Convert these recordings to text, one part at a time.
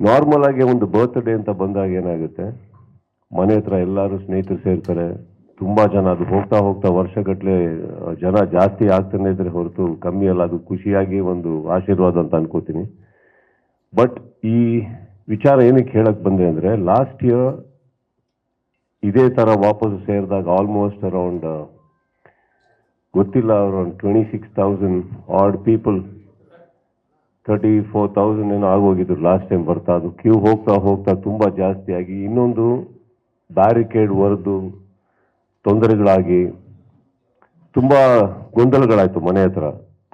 Normal ಆಗಿ ಒಂದು birthday ಅಂತ ಬಂದಾಗ ಏನಾಗುತ್ತೆ? ಮನೆ ಹತ್ರ ಎಲ್ಲರೂ ಸ್ನೇಹಿತರು ಸೇರ್ತಾರೆ. ತುಂಬಾ ಜನ ಅದು ಹೋಗ್ತಾ ಹೋಗ್ತಾ ವರ್ಷಗಟ್ಟಲೆ ಜನ ಜಾಸ್ತಿ ಆಗ್ತಾನೆ ಇದ್ರೆ ಹೊರತು ಕಮ್ಮಿ ಅಲ್ಲ, ಅದು ಖುಷಿಯಾಗಿ ಒಂದು ಆಶೀರ್ವಾದ ಅಂತ ಅನ್ಕೋತೀನಿ. ಬಟ್ ಈ ವಿಚಾರ ಏನಕ್ಕೆ ಹೇಳಕ್ ಬಂದೆ ಅಂದ್ರೆ ಲಾಸ್ಟ್ ಇಯರ್ ಇದೇ ತರ ವಾಪಸ್ ಸೇರಿದಾಗ ಆಲ್ಮೋಸ್ಟ್ ಅರೌಂಡ್ ಗೊತ್ತಿಲ್ಲ around twenty six thousand odd people thirty four thousand ಏನೋ ಆಗೋಗಿದ್ರು ಲಾಸ್ಟ್ ಟೈಮ್ ಬರ್ತಾ, ಅದು ಕ್ಯೂ ಹೋಗ್ತಾ ಹೋಗ್ತಾ ತುಂಬಾ ಜಾಸ್ತಿ ಆಗಿ, ಇನ್ನೊಂದು ಬ್ಯಾರಿಕೇಡ್ ಹೊರದು ತೊಂದರೆಗಳಾಗಿ ತುಂಬಾ ಗೊಂದಲಗಳಾಯಿತು ಮನೆ ಹತ್ರ.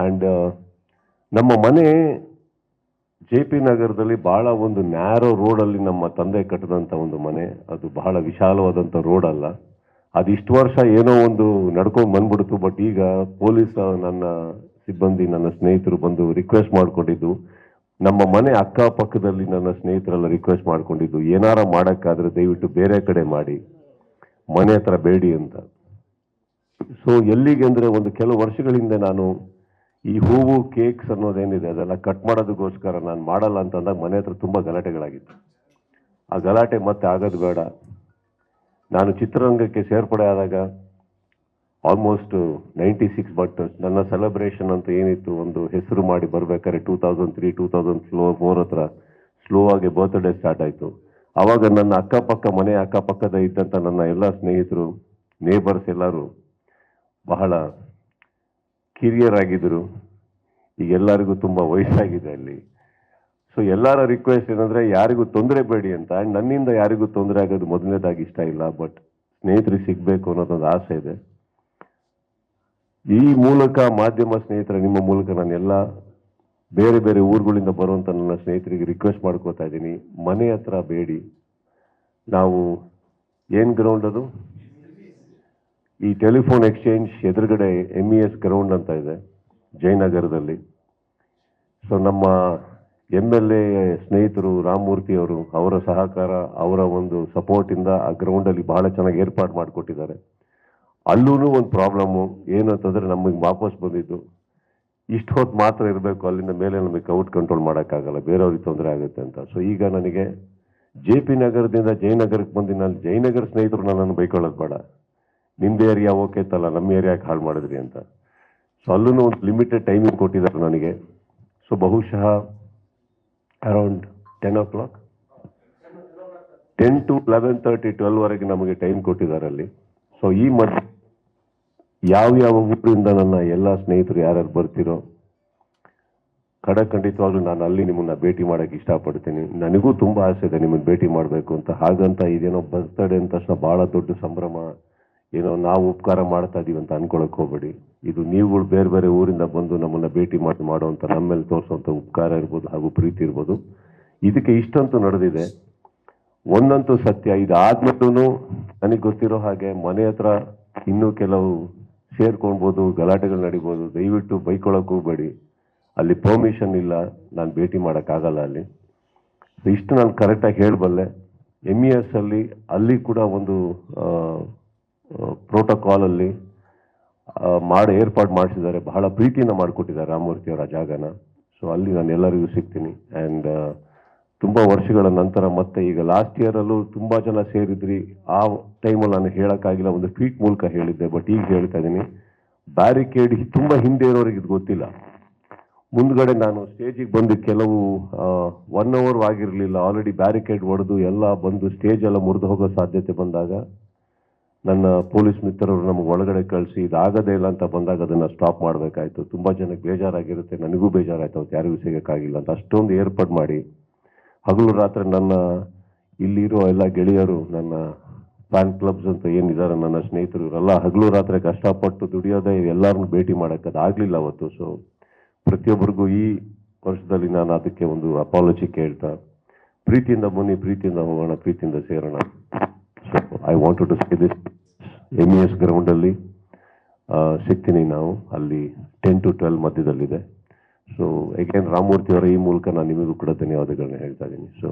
ಆ್ಯಂಡ್ ನಮ್ಮ ಮನೆ ಜೆ ಪಿ ನಗರದಲ್ಲಿ ಬಹಳ ಒಂದು ನ್ಯಾರೋ ರೋಡಲ್ಲಿ ನಮ್ಮ ತಂದೆ ಕಟ್ಟಿದಂಥ ಒಂದು ಮನೆ. ಅದು ಬಹಳ ವಿಶಾಲವಾದಂಥ ರೋಡ್ ಅಲ್ಲ. ಅದು ಇಷ್ಟು ವರ್ಷ ಏನೋ ಒಂದು ನಡ್ಕೊಂಡು ಬಂದ್ಬಿಡ್ತು ಬಟ್ ಈಗ ಪೊಲೀಸ್, ನನ್ನ ಸಿಬ್ಬಂದಿ ನನ್ನ ಸ್ನೇಹಿತರು ಬಂದು ರಿಕ್ವೆಸ್ಟ್ ಮಾಡ್ಕೊಂಡಿದ್ದು, ನಮ್ಮ ಮನೆ ಅಕ್ಕಪಕ್ಕದಲ್ಲಿ ನನ್ನ ಸ್ನೇಹಿತರೆಲ್ಲ ರಿಕ್ವೆಸ್ಟ್ ಮಾಡ್ಕೊಂಡಿದ್ದು, ಏನಾರ ಮಾಡೋಕ್ಕಾದ್ರೆ ದಯವಿಟ್ಟು ಬೇರೆ ಕಡೆ ಮಾಡಿ, ಮನೆ ಹತ್ರ ಬೇಡಿ ಅಂತ. ಸೊ ಎಲ್ಲಿಗೆ ಅಂದರೆ ಒಂದು ಕೆಲವು ವರ್ಷಗಳಿಂದ ನಾನು ಈ ಹೂವು ಕೇಕ್ಸ್ ಅನ್ನೋದೇನಿದೆ ಅದೆಲ್ಲ ಕಟ್ ಮಾಡೋದಕ್ಕೋಸ್ಕರ ನಾನು ಮಾಡಲ್ಲ ಅಂತ ಅಂದಾಗ ಮನೆ ಹತ್ರ ತುಂಬಾ ಗಲಾಟೆಗಳಾಗಿತ್ತು. ಆ ಗಲಾಟೆ ಮತ್ತೆ ಆಗೋದು ಬೇಡ. ನಾನು ಚಿತ್ರರಂಗಕ್ಕೆ ಸೇರ್ಪಡೆ ಆದಾಗ ಆಲ್ಮೋಸ್ಟ್ ನೈಂಟಿ ಸಿಕ್ಸ್ ಬಟ್ ನನ್ನ ಸೆಲೆಬ್ರೇಷನ್ ಅಂತ ಏನಿತ್ತು ಒಂದು ಹೆಸರು ಮಾಡಿ ಬರ್ಬೇಕಾದ್ರೆ two thousand three two thousand slow four ಹತ್ರ ಸ್ಲೋ ಆಗಿ ಬರ್ತ್ಡೇ ಸ್ಟಾರ್ಟ್ ಆಯಿತು. ಆವಾಗ ನನ್ನ ಅಕ್ಕಪಕ್ಕ, ಮನೆ ಅಕ್ಕಪಕ್ಕದ ಇದ್ದಂಥ ನನ್ನ ಎಲ್ಲ ಸ್ನೇಹಿತರು ನೇಬರ್ಸ್ ಎಲ್ಲರೂ ಬಹಳ ಕಿರಿಯರ್ ಆಗಿದ್ರು ಈಗ ಎಲ್ಲರಿಗೂ ತುಂಬಾ ವಯಸ್ಸಾಗಿದೆ ಅಲ್ಲಿ. ಸೊ ಎಲ್ಲರ ರಿಕ್ವೆಸ್ಟ್ ಏನಂದ್ರೆ ಯಾರಿಗೂ ತೊಂದರೆ ಬೇಡಿ ಅಂತ. ನನ್ನಿಂದ ಯಾರಿಗೂ ತೊಂದರೆ ಆಗೋದು ಮೊದಲನೇದಾಗಿ ಇಷ್ಟ ಇಲ್ಲ ಬಟ್ ಸ್ನೇಹಿತರಿಗೆ ಸಿಗಬೇಕು ಅನ್ನೋದೊಂದು ಆಸೆ ಇದೆ. ಈ ಮೂಲಕ ಮಾಧ್ಯಮ ಸ್ನೇಹಿತರ, ನಿಮ್ಮ ಮೂಲಕ ನಾನು ಎಲ್ಲ ಬೇರೆ ಬೇರೆ ಊರುಗಳಿಂದ ಬರುವಂತ ನನ್ನ ಸ್ನೇಹಿತರಿಗೆ ರಿಕ್ವೆಸ್ಟ್ ಮಾಡ್ಕೋತಾ ಇದ್ದೀನಿ. ಮನೆ ಹತ್ರ ಬೇಡಿ. ನಾವು ಏನ್ ಗ್ರೌಂಡ್ ಅದು? ಈ ಟೆಲಿಫೋನ್ ಎಕ್ಸ್ಚೇಂಜ್ ಎದುರುಗಡೆ ಎಂ ಇ ಎಸ್ ಗ್ರೌಂಡ್ ಅಂತ ಇದೆ, ಜಯನಗರದಲ್ಲಿ. ಸೊ ನಮ್ಮ ಎಂ ಎಲ್ ಎ ಸ್ನೇಹಿತರು ರಾಮಮೂರ್ತಿ ಅವರು, ಅವರ ಸಹಕಾರ, ಅವರ ಒಂದು ಸಪೋರ್ಟಿಂದ ಆ ಗ್ರೌಂಡಲ್ಲಿ ಬಹಳ ಚೆನ್ನಾಗಿ ಏರ್ಪಾಡು ಮಾಡಿಕೊಟ್ಟಿದ್ದಾರೆ. ಅಲ್ಲೂ ಒಂದು ಪ್ರಾಬ್ಲಮ್ಮು ಏನು ಅಂತಂದರೆ ನಮಗೆ ವಾಪಸ್ ಬಂದಿದ್ದು. ಇಷ್ಟು ಹೊತ್ತು ಮಾತ್ರ ಇರಬೇಕು, ಅಲ್ಲಿಂದ ಮೇಲೆ ನಮಗೆ ಔಟ್ ಕಂಟ್ರೋಲ್ ಮಾಡೋಕ್ಕಾಗಲ್ಲ, ಬೇರೆಯವ್ರಿಗೆ ತೊಂದರೆ ಆಗುತ್ತೆ ಅಂತ. ಸೊ ಈಗ ನನಗೆ ಜೆ ಪಿ ನಗರದಿಂದ ಜಯನಗರಕ್ಕೆ ಬಂದು ನಾನು ಜಯನಗರ ಸ್ನೇಹಿತರು ನನ್ನನ್ನು ಬೈಕೊಳ್ಳೋದು ಬೇಡ. ನಿಂಬೆ ಏರಿಯಾ ಓಕೆ ಇತ್ತಲ್ಲ ನಮ್ಮ ಏರಿಯಾಕ್ಕೆ ಹಾಳು ಮಾಡಿದ್ರಿ ಅಂತ. ಸೊ ಅಲ್ಲೂ ಒಂದು ಲಿಮಿಟೆಡ್ ಟೈಮಿಂಗ್ ಕೊಟ್ಟಿದ್ದಾರೆ ನನಗೆ. ಸೊ ಬಹುಶಃ around ten o'clock ten to eleven thirty ಟ್ವೆಲ್ವರೆಗೆ ನಮಗೆ ಟೈಮ್ ಕೊಟ್ಟಿದ್ದಾರೆ ಅಲ್ಲಿ. ಸೊ ಈ ಮಧ್ಯೆ ಯಾವ ಯಾವ ಊರಿಂದ ನನ್ನ ಎಲ್ಲ ಸ್ನೇಹಿತರು ಯಾರ್ಯಾರು ಬರ್ತಿರೋ ಖಂಡಿತವಾಗ್ಲೂ ನಾನು ಅಲ್ಲಿ ನಿಮ್ಮನ್ನ ಭೇಟಿ ಮಾಡಕ್ಕೆ ಇಷ್ಟಪಡ್ತೀನಿ. ನನಗೂ ತುಂಬಾ ಆಸೆ ಇದೆ ನಿಮ್ಮನ್ನ ಭೇಟಿ ಮಾಡಬೇಕು ಅಂತ. ಹಾಗಂತ ಇದೇನೋ ಬರ್ತ್ಡೇ ಅಂದ ತಕ್ಷಣ ಬಹಳ ದೊಡ್ಡ ಸಂಭ್ರಮ, ಏನೋ ನಾವು ಉಪಕಾರ ಮಾಡ್ತಾ ಇದೀವಿ ಅಂತ ಅನ್ಕೊಳಕ್ ಹೋಗ್ಬೇಡಿ. ಇದು ನೀವುಗಳು ಬೇರೆ ಬೇರೆ ಊರಿಂದ ಬಂದು ನಮ್ಮನ್ನ ಭೇಟಿ ಮಾಡಿ ಮಾಡುವಂತ ನಮ್ಮ ಮೇಲೆ ತೋರಿಸುವಂತ ಉಪಕಾರ ಇರ್ಬೋದು ಹಾಗೂ ಪ್ರೀತಿ ಇರ್ಬೋದು. ಇದಕ್ಕೆ ಇಷ್ಟಂತೂ ನಡೆದಿದೆ. ಒಂದಂತೂ ಸತ್ಯ. ಇದಾದ್ಮೇಲೂ ನನಗೆ ಗೊತ್ತಿರೋ ಹಾಗೆ ಮನೆ ಹತ್ರ ಇನ್ನೂ ಕೆಲವು ಸೇರ್ಕೊಳ್ಬೋದು, ಗಲಾಟೆಗಳು ನಡಿಬೋದು, ದಯವಿಟ್ಟು ಬೈಕೊಳಕ್ ಹೋಗ್ಬೇಡಿ. ಅಲ್ಲಿ ಪರ್ಮಿಷನ್ ಇಲ್ಲ, ನಾನು ಭೇಟಿ ಮಾಡೋಕ್ಕಾಗಲ್ಲ ಅಲ್ಲಿ. ಸೊ ಇಷ್ಟು ನಾನು ಕರೆಕ್ಟಾಗಿ ಹೇಳಬಲ್ಲೆ. ಎಂ ಇ ಎಸ್ ಅಲ್ಲಿ ಅಲ್ಲಿ ಕೂಡ ಒಂದು ಪ್ರೋಟೋಕಾಲಲ್ಲಿ ಮಾಡಿ ಏರ್ಪಾಡು ಮಾಡಿಸಿದ್ದಾರೆ. ಬಹಳ ಪ್ರೀತಿಯಿಂದ ಮಾಡಿಕೊಟ್ಟಿದ್ದಾರೆ ರಾಮಮೂರ್ತಿಯವರ ಜಾಗನ. ಸೊ ಅಲ್ಲಿ ನಾನು ಎಲ್ಲರಿಗೂ ಸಿಗ್ತೀನಿ. ಆ್ಯಂಡ್ ತುಂಬಾ ವರ್ಷಗಳ ನಂತರ ಮತ್ತೆ ಈಗ ಲಾಸ್ಟ್ ಇಯರ್ ಅಲ್ಲೂ ತುಂಬಾ ಜನ ಸೇರಿದ್ರಿ. ಆ ಟೈಮಲ್ಲಿ ನಾನು ಹೇಳಕ್ಕಾಗಿಲ್ಲ, ಒಂದು ಟ್ವೀಟ್ ಮೂಲಕ ಹೇಳಿದ್ದೆ ಬಟ್ ಈಗ ಹೇಳ್ತಾ ಇದ್ದೀನಿ. ಬ್ಯಾರಿಕೇಡ್ ತುಂಬಾ ಹಿಂದೆ ಇರೋರಿಗೆ ಇದು ಗೊತ್ತಿಲ್ಲ. ಮುಂದ್ಗಡೆ ನಾನು ಸ್ಟೇಜಿಗೆ ಬಂದು ಕೆಲವು ಒನ್ ಅವರ್ ಆಗಿರಲಿಲ್ಲ ಆಲ್ರೆಡಿ ಬ್ಯಾರಿಕೇಡ್ ಹೊಡೆದು ಎಲ್ಲ ಬಂದು ಸ್ಟೇಜ್ ಎಲ್ಲ ಮುರಿದು ಹೋಗೋ ಸಾಧ್ಯತೆ ಬಂದಾಗ ನನ್ನ ಪೊಲೀಸ್ ಮಿತ್ರರು ನಮಗೆ ಒಳಗಡೆ ಕಳಿಸಿ, ಇದಾಗದೇ ಇಲ್ಲ ಅಂತ ಬಂದಾಗ ಅದನ್ನ ಸ್ಟಾಪ್ ಮಾಡಬೇಕಾಯ್ತು. ತುಂಬಾ ಜನಕ್ಕೆ ಬೇಜಾರಾಗಿರುತ್ತೆ, ನನಗೂ ಬೇಜಾರಾಯ್ತು, ಅವತ್ತು ಯಾರಿಗೂ ಸಿಗಕ್ಕಾಗಿಲ್ಲ ಅಂತ ಅಷ್ಟೊಂದು ಏರ್ಪಾಡು ಮಾಡಿ. ಹಗಲು ರಾತ್ರಿ ನನ್ನ ಇಲ್ಲಿರೋ ಎಲ್ಲ ಗೆಳೆಯರು, ನನ್ನ ಫ್ಯಾನ್ ಕ್ಲಬ್ಸ್ ಅಂತ ಏನಿದ್ದಾರೆ ನನ್ನ ಸ್ನೇಹಿತರು ಇವರೆಲ್ಲ ಹಗಲು ರಾತ್ರಿ ಕಷ್ಟಪಟ್ಟು ದುಡಿಯೋದೇ ಎಲ್ಲರನ್ನು ಭೇಟಿ ಮಾಡೋಕ್ಕದು ಆಗಲಿಲ್ಲ ಅವತ್ತು. ಸೊ ಪ್ರತಿಯೊಬ್ಬರಿಗೂ ಈ ವರ್ಷದಲ್ಲಿ ನಾನು ಅದಕ್ಕೆ ಒಂದು ಅಪಾಲಜಿ ಕೇಳ್ತಾ, ಪ್ರೀತಿಯಿಂದ ಬನ್ನಿ, ಪ್ರೀತಿಯಿಂದ ಹೋಗೋಣ, ಪ್ರೀತಿಯಿಂದ ಸೇರೋಣ. So I want to say this M E S ಗ್ರೌಂಡಲ್ಲಿ ಸಿಗ್ತೀನಿ ನಾವು. ಅಲ್ಲಿ ಟೆನ್ ಟು ಟ್ವೆಲ್ ಮಧ್ಯದಲ್ಲಿದೆ. ಸೊ ಅಗೇನ್ ರಾಮಮೂರ್ತಿ ಅವರ ಈ ಮೂಲಕ ನಾನು ನಿಮಗೂ ಕೂಡ ಧನ್ಯವಾದಗಳನ್ನ ಹೇಳ್ತಾ ಇದ್ದೀನಿ. ಸೊ